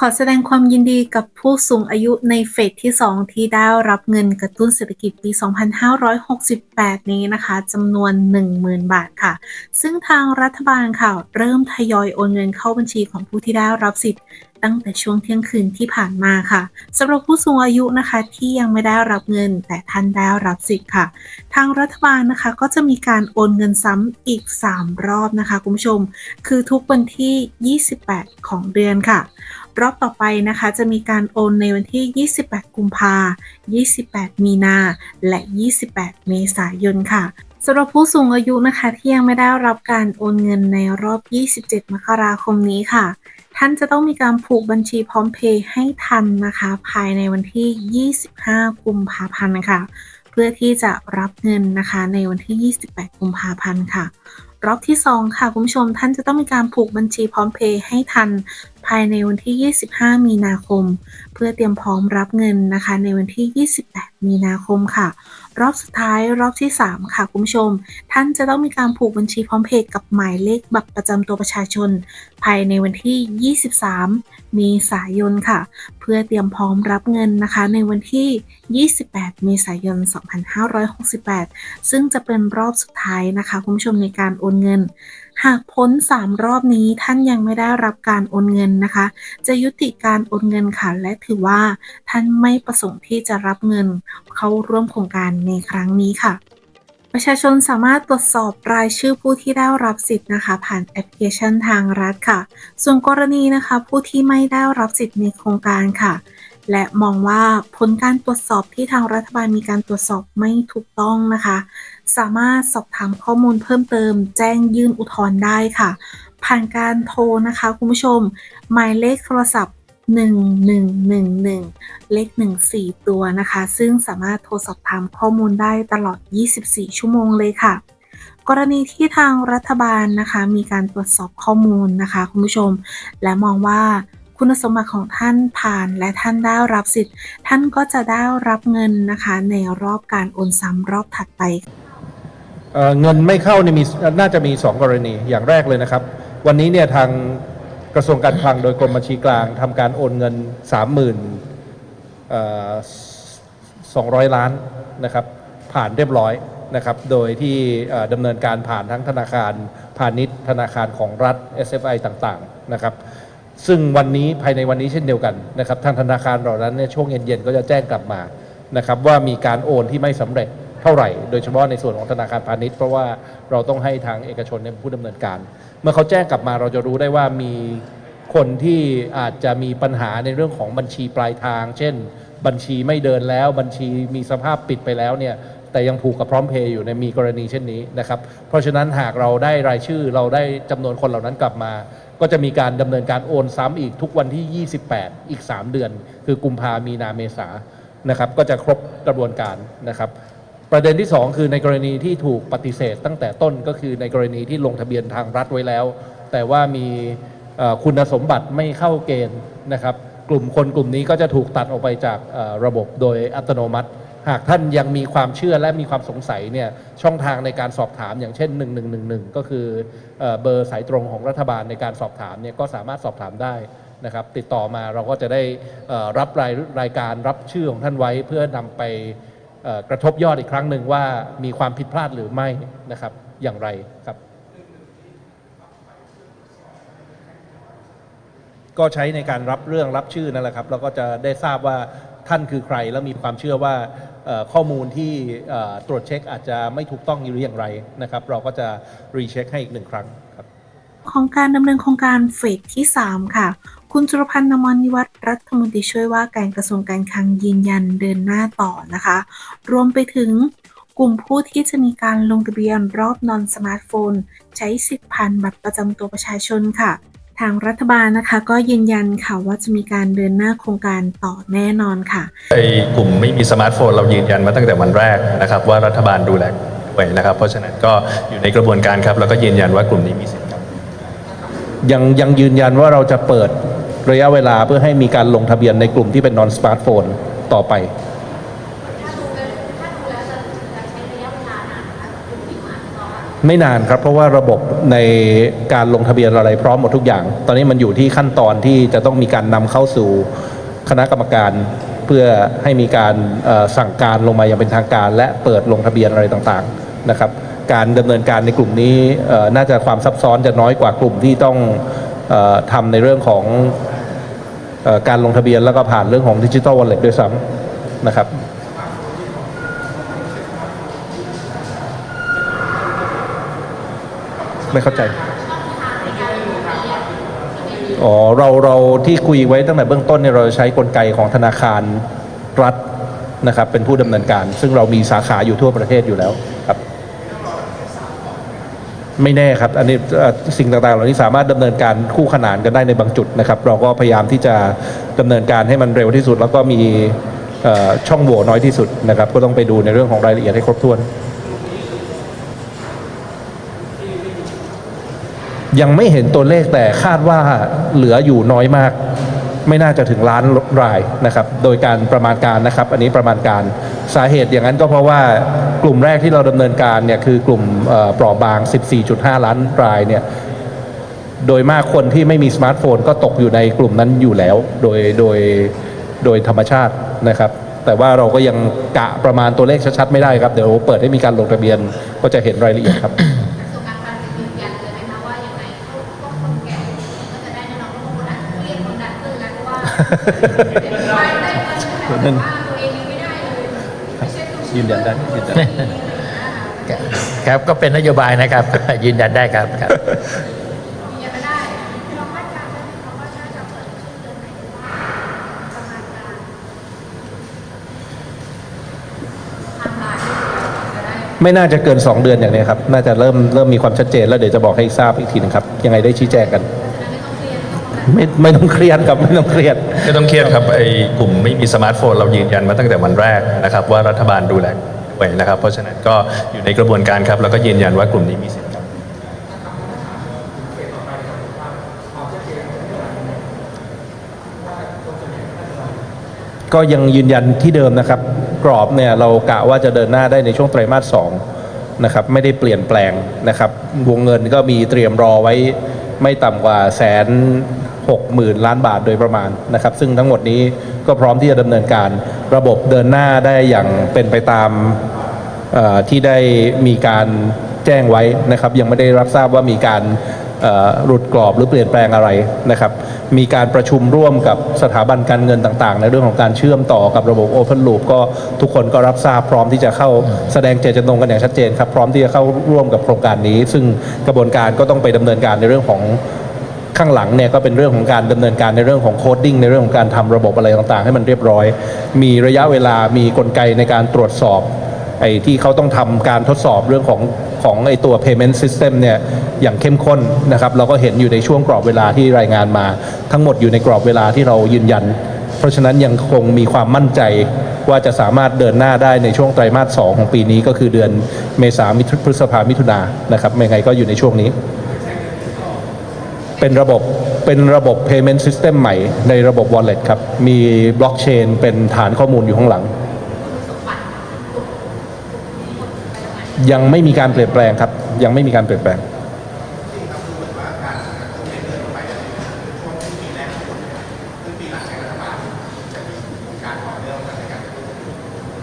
ขอแสดงความยินดีกับผู้สูงอายุในเฟสที่ 2 ที่ได้รับเงินกระตุ้นเศรษฐกิจปี 2568 นี้นะคะจำนวน 10,000 บาทค่ะ ซึ่งทางรัฐบาลค่ะ เริ่มทยอยโอนเงินเข้าบัญชีของผู้ที่ได้รับสิทธิ์ตั้งแต่ช่วงเที่ยงคืนที่ผ่านมาค่ะสำหรับผู้สูงอายุนะคะที่ยังไม่ได้รับเงินแต่ท่านได้รับสิทธิ์ค่ะ ทางรัฐบาลนะคะก็จะมีการโอนเงินซ้ำอีก 3 รอบนะคะคุณผู้ชม คือทุกวันที่ 28 ของเดือนค่ะ รอบต่อไปนะคะ จะมีการโอนในวันที่ 28 กุมภา28 มีนา และ 28 เมษายนค่ะสำหรับผู้สูงอายุนะคะที่ยังไม่ได้รับการโอนเงินในรอบ 27 มกราคมนี้ค่ะ ท่านจะต้องมีการผูกบัญชีพร้อมเพย์ให้ทันนะคะ ภายในวันที่ 25 กุมภาพันธ์ค่ะ เพื่อที่จะรับเงินนะคะในวันที่ 28 กุมภาพันธ์ค่ะ รอบที่ 2 ค่ะ คุณผู้ชมท่านจะต้องมีการผูกบัญชีพร้อมเพย์ให้ทัน ภายในวันที่ 25 มีนาคม เพื่อเตรียมพร้อมรับเงินนะคะในวันที่ 28 มีนาคมค่ะ รอบสุดท้ายรอบที่ 3 ค่ะ คุณผู้ชม ท่านจะต้องมีการผูกบัญชีพร้อมเพย์กับหมายเลขบัตรประจำตัวประชาชน ภายในวันที่ 23 เมษายนค่ะ เพื่อเตรียมพร้อมรับเงินนะคะ ในวันที่ 28 เมษายน 2568 ซึ่งจะเป็นรอบสุดท้ายนะคะ คุณผู้ชมในการโอนเงินหากพ้น 3 รอบนี้ท่านยังไม่ได้รับการโอนเงินนะคะ จะยุติการโอนเงินค่ะ และถือว่าท่านไม่ประสงค์ที่จะรับเงินเข้าร่วมโครงการในครั้งนี้ค่ะ ประชาชนสามารถตรวจสอบรายชื่อผู้ที่ได้รับสิทธิ์นะคะ ผ่านแอปพลิเคชันทางรัฐค่ะ ส่วนกรณีนะคะผู้ที่ไม่ได้รับสิทธิ์ในโครงการค่ะ และมองว่าผลการตรวจสอบที่ทางรัฐบาลมีการตรวจสอบไม่ถูกต้องนะคะ สามารถสอบถามข้อมูลเพิ่มเติม แจ้งยื่นอุทธรณ์ได้ค่ะผ่านการโทรนะคะ คุณผู้ชม หมายเลขโทรศัพท์ 1111 เลข 14 ตัวนะคะ ซึ่งสามารถโทรสอบถามข้อมูลได้ตลอด 24 ชั่วโมงเลยค่ะ กรณีที่ทางรัฐบาลนะคะ มีการตรวจสอบข้อมูลนะคะ คุณผู้ชม และมองว่าคุณสมบัติของท่านผ่านและท่านได้รับสิทธิ์ ท่านก็จะได้รับเงินนะคะ ในรอบการโอนซ้ำรอบถัดไป เอ่อเงินไม่เข้าเนี่ยมีน่าจะมี 2 กรณีอย่างแรกเลยนะครับ วันนี้เนี่ยทาง กระทรวงการคลังโดยกรมบัญชีกลางทำการโอนเงิน 30,000เอ่อ200 ล้านนะครับผ่านเรียบร้อยนะครับโดยที่ดำเนินการผ่านทั้งธนาคารพาณิชย์ ธนาคารของรัฐ SFI ต่างๆนะครับซึ่งวันนี้ภายในวันนี้เช่นเดียวกันนะครับทางธนาคารเหล่านั้นเนี่ยช่วงเย็นๆก็จะแจ้งกลับมานะครับว่ามีการโอนที่ไม่สำเร็จเท่าไหร่ โดยเฉพาะในส่วนของธนาคารพาณิชย์ เพราะว่าเราต้องให้ทางเอกชนเนี่ยเป็นผู้ดำเนินการ เมื่อเขาแจ้งกลับมาเราจะรู้ได้ว่ามีคนที่อาจจะมีปัญหาในเรื่องของบัญชีปลายทาง เช่น บัญชีไม่เดินแล้ว บัญชีมีสภาพปิดไปแล้วเนี่ยแต่ยังผูกกับพร้อมเพย์อยู่ในมีกรณีเช่นนี้นะครับ เพราะฉะนั้นหากเราได้รายชื่อเราได้จำนวนคนเหล่านั้นกลับมา ก็จะมีการดำเนินการโอนซ้ำอีกทุกวันที่ 28 อีก 3 เดือน คือกุมภามีนาเมษานะครับ ก็จะครบกระบวนการนะครับ ประเด็นที่ 2 คือในกรณีที่ถูกปฏิเสธตั้งแต่ต้นก็คือในกรณีที่ลงทะเบียนทางรัฐไว้แล้ว แต่ว่ามีคุณสมบัติไม่เข้าเกณฑ์นะครับ กลุ่มคนกลุ่มนี้ก็จะถูกตัดออกไปจากระบบโดยอัตโนมัติ หากท่านยังมีความเชื่อและมีความสงสัยเนี่ยช่องทางในการสอบถามอย่างเช่น 1111 ก็คือเอ่อเบอร์สายตรงของรัฐบาลในการสอบถามเนี่ยก็สามารถสอบถามได้นะครับ ติดต่อมาเราก็จะได้รับรายรายการรับชื่อของท่านไว้เพื่อนำไป กระทบยอดอีกครั้งหนึ่งว่ามีความผิดพลาดหรือไม่นะครับอย่างไรครับก็ใช้ในการรับเรื่องรับชื่อนั่นแหละครับแล้วก็จะได้ทราบว่าท่านคือใคร แล้วมีความเชื่อว่าเอ่อข้อมูลที่เอ่อตรวจเช็คอาจจะไม่ถูกต้องหรืออย่างไรนะครับ เราก็จะรีเช็คให้อีกหนึ่งครั้งครับของการดำเนินโครงการเฟสที่ 3 ค่ะคุณจุลพันธ์นมนิวัฒน์รัฐมนตรีช่วยว่าการกระทรวงการคลังยืนยันเดินหน้าต่อนะคะ รวมไปถึงกลุ่มผู้ที่จะมีการลงทะเบียนรอบนอนสมาร์ทโฟน ใช้สิทธิ์ผ่านบัตรประจำตัวประชาชนค่ะ ทางรัฐบาลนะคะก็ยืนยันค่ะว่าจะมีการเดินหน้าโครงการต่อแน่นอนค่ะไอ้กลุ่มไม่มีสมาร์ทโฟนเรายืนยันมาตั้งแต่วันแรกนะครับ ว่ารัฐบาลดูแลด้วยนะครับ เพราะฉะนั้นก็อยู่ในกระบวนการครับแล้วก็ยืนยันว่ากลุ่มนี้มีสิทธิ์ครับยังยังยืนยันว่าเราจะเปิด ระยะเวลาเพื่อให้มีการลงทะเบียนในกลุ่มที่เป็น non smartphone ต่อไปไม่นานครับ เพราะว่าระบบในการลงทะเบียนอะไรพร้อมหมดทุกอย่าง ตอนนี้มันอยู่ที่ขั้นตอนที่จะต้องมีการนำเข้าสู่คณะกรรมการ เพื่อให้มีการสั่งการลงมาอย่างเป็นทางการ และเปิดลงทะเบียนอะไรต่างๆนะครับ การดำเนินการในกลุ่มนี้น่าจะความซับซ้อนจะน้อยกว่ากลุ่มที่ต้องออทำในเรื่องของ การลงทะเบียนแล้วก็ผ่านเรื่องของดิจิ t a ลวอลเล็ตด้วยซ้ำนะครับไม่เข้าใจ อ๋อ เราเราที่คุยไว้ตั้งแต่เบื้องต้นเนี่ยเราจะใช้กลไกของธนาคารรัฐนะครับเป็นผู้ดำเนินการ ซึ่งเรามีสาขาอยู่ทั่วประเทศอยู่แล้ว ไม่แน่ครับ อันนี้สิ่งต่างๆ เหล่านี้สามารถดำเนินการคู่ขนานกันได้ในบางจุดนะครับ เราก็พยายามที่จะดำเนินการให้มันเร็วที่สุด แล้วก็มีช่องโหว่น้อยที่สุดนะครับ ก็ต้องไปดูในเรื่องของรายละเอียดให้ครบถ้วน ยังไม่เห็นตัวเลขแต่คาดว่าเหลืออยู่น้อยมาก ไม่น่าจะถึงล้านรายนะครับโดยการประมาณการนะครับ อันนี้ประมาณการสาเหตุอย่างนั้นก็เพราะว่ากลุ่มแรกที่เราดำเนินการเนี่ยคือกลุ่มเอ่อเปราะบาง 14.5 ล้านรายเนี่ยโดยมากคนที่ไม่มีสมาร์ทโฟนก็ตกอยู่ในกลุ่มนั้นอยู่แล้ว โดยโดยโดยธรรมชาตินะครับ แต่ว่าเราก็ยังกะประมาณตัวเลขชัดๆไม่ได้ครับ เดี๋ยวเปิดให้มีการลงทะเบียนก็จะเห็นรายละเอียดครับ แล้วเพราะว่าไม่ได้เงินแต่ว่าตัวเองยังไม่ได้เลยไม่ใช่ตัวยืนยันได้ยืนยันครับก็เป็นนโยบายนะครับ ยืนยันได้ครับครับยังไม่ได้ลองคาดการณ์ได้ไหมคะว่าน่าจะเปิดช่วงเดือนไหนหรือว่าประมาณการทำลายจะได้ไม่น่าจะเกิน 2 เดือนอย่างนี้ครับ น่าจะเริ่มเริ่มมีความชัดเจนแล้วเดี๋ยวจะบอกให้ทราบอีกทีหนึงครับ ยังไงได้ชี้แจงกัน ไม่ไม่ต้องเครียดครับไม่ต้องเครียด ไม่ต้องเครียดครับไอ้กลุ่มไม่มีสมาร์ทโฟนเรายืนยันมาตั้งแต่วันแรกนะครับว่ารัฐบาลดูแลด้วยนะครับ เพราะฉะนั้นก็อยู่ในกระบวนการครับ แล้วก็ยืนยันว่ากลุ่มนี้มีสิทธิ์ครับก็ยังยืนยันที่เดิมนะครับ กรอบเนี่ยเรากะว่าจะเดินหน้าได้ในช่วงไตรมาสสองนะครับไม่ได้เปลี่ยนแปลงนะครับ วงเงินก็มีเตรียมรอไว้ไม่ต่ำกว่าแสน หกหมื่นล้านบาทโดยประมาณนะครับ ซึ่งทั้งหมดนี้ก็พร้อมที่จะดำเนินการระบบเดินหน้าได้อย่างเป็นไปตามที่ได้มีการแจ้งไว้นะครับ ยังไม่ได้รับทราบว่ามีการหลุดกรอบหรือเปลี่ยนแปลงอะไรนะครับ มีการประชุมร่วมกับสถาบันการเงินต่างๆ ในเรื่องของการเชื่อมต่อกับระบบ Open Loop ก็ทุกคนก็รับทราบพร้อมที่จะเข้าแสดงเจตจำนงกันอย่างชัดเจนครับ พร้อมที่จะเข้าร่วมกับโครงการนี้ ซึ่งกระบวนการก็ต้องไปดำเนินการในเรื่องของ ข้างหลังเนี่ยก็เป็นเรื่องของการดำเนินการในเรื่องของโคดดิ้งในเรื่องของการทำระบบอะไรต่างๆ ให้มันเรียบร้อย มีระยะเวลามีกลไกในการตรวจสอบไอ้ที่เขาต้องทำการทดสอบเรื่องของของไอ้ตัว payment system เนี่ยอย่างเข้มข้นนะครับ เราก็เห็นอยู่ในช่วงกรอบเวลาที่รายงานมา ทั้งหมดอยู่ในกรอบเวลาที่เรายืนยัน เพราะฉะนั้นยังคงมีความมั่นใจว่าจะสามารถเดินหน้าได้ในช่วงไตรมาสสองของปีนี้ก็คือเดือนเมษายนพฤษภามิถุนานนะครับไม่ไงก็อยู่ในช่วงนี้ เป็นระบบเป็นระบบ payment system ใหม่ในระบบ wallet ครับ มีบล็อกเชนเป็นฐานข้อมูลอยู่ข้างหลัง ยังไม่มีการเปลี่ยนแปลงครับ ยังไม่มีการเปลี่ยนแปลง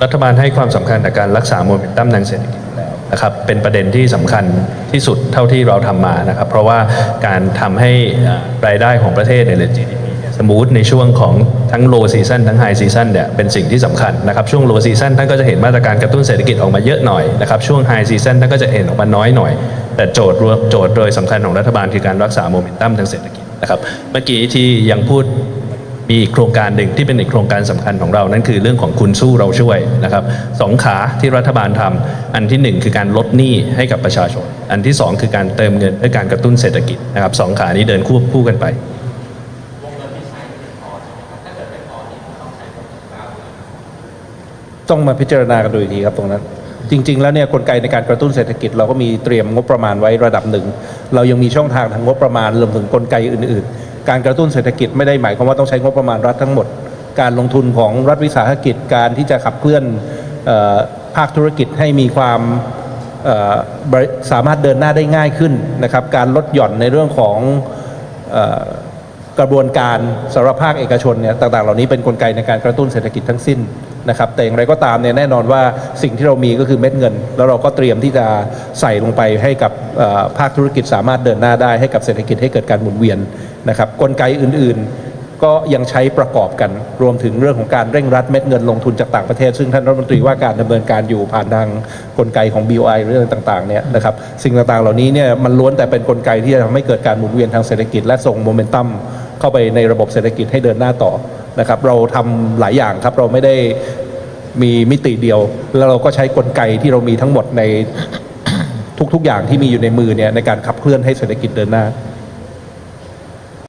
รัฐบาลให้ความสำคัญกับการรักษาโมเมนตัมทางเศรษฐกิจ นะครับเป็นประเด็นที่สำคัญที่สุดเท่าที่เราทำมานะครับ เพราะว่าการทำให้รายได้ของประเทศเนี่ยหรือ GDP เนี่ยสมูทในช่วงของทั้ง low season ทั้ง high season เนี่ยเป็นสิ่งที่สำคัญนะครับช่วง low season ท่านก็จะเห็นมาตรการกระตุ้นเศรษฐกิจออกมาเยอะหน่อยนะครับช่วง high season ท่านก็จะเห็นออกมาน้อยหน่อย แต่โจทย์รวมโจทย์โดยสำคัญของรัฐบาลคือการรักษาโมเมนตัมทางเศรษฐกิจนะครับเมื่อกี้ที่ยังพูด มีอีกโครงการหนึ่งที่เป็นอีกโครงการสำคัญของเรา นั่นคือเรื่องของคุณสู้เราช่วยนะครับสองขาที่รัฐบาลทำอันที่หนึ่งคือการลดหนี้ให้กับประชาชน อันที่สองคือการเติมเงินเพื่อการกระตุ้นเศรษฐกิจนะครับสองขานี้เดินคู่คู่กันไปต้องมาพิจารณากันดูอีกทีครับตรงนั้น จริง ๆ แล้วเนี่ยกลไกในการกระตุ้นเศรษฐกิจ เราก็มีเตรียมงบประมาณไว้ระดับหนึ่ง เรายังมีช่องทางทางงบประมาณรวมถึงกลไกอื่น ๆ การกระตุ้นเศรษฐกิจไม่ได้หมายความว่าต้องใช้งบประมาณรัฐทั้งหมด การลงทุนของรัฐวิสาหกิจการที่จะขับเคลื่อนภาคธุรกิจให้มีความสามารถเดินหน้าได้ง่ายขึ้นนะครับการลดหย่อนในเรื่องของกระบวนการสำหรับภาคเอกชนเนี่ยต่างๆ เหล่านี้เป็นนกลไกในการกระตุ้นเศรษฐกิจทั้งสิ้นนะครับแต่อย่างไรก็ตามเนี่ยแน่นอนว่าสิ่งที่เรามีก็คือเม็ดเงิน แล้วเราก็เตรียมที่จะใส่ลงไปให้กับภาคธุรกิจสามารถเดินหน้าได้ให้กับเศรษฐกิจให้เกิดการหมุนเวียน นะครับกลไกอื่นๆ ก็ยังใช้ประกอบกันรวมถึงเรื่องของการเร่งรัดเม็ดเงินลงทุนจากต่างประเทศ ซึ่งท่านรัฐมนตรีว่าการดำเนินการอยู่ผ่านทางกลไกของ BOI เรื่องต่างๆเนี่ยนะครับสิ่งต่างๆเหล่านี้เนี่ยมันล้วนแต่เป็นกลไกที่จะทำให้เกิดการหมุนเวียนทางเศรษฐกิจและส่งโมเมนตัมเข้าไปในระบบเศรษฐกิจให้เดินหน้าต่อนะครับเราทำหลายอย่างครับเราไม่ได้มีมิติเดียว แล้วเราก็ใช้กลไกที่เรามีทั้งหมดในทุกๆอย่างที่มีอยู่ในมือเนี่ยในการขับเคลื่อนให้เศรษฐกิจเดินหน้า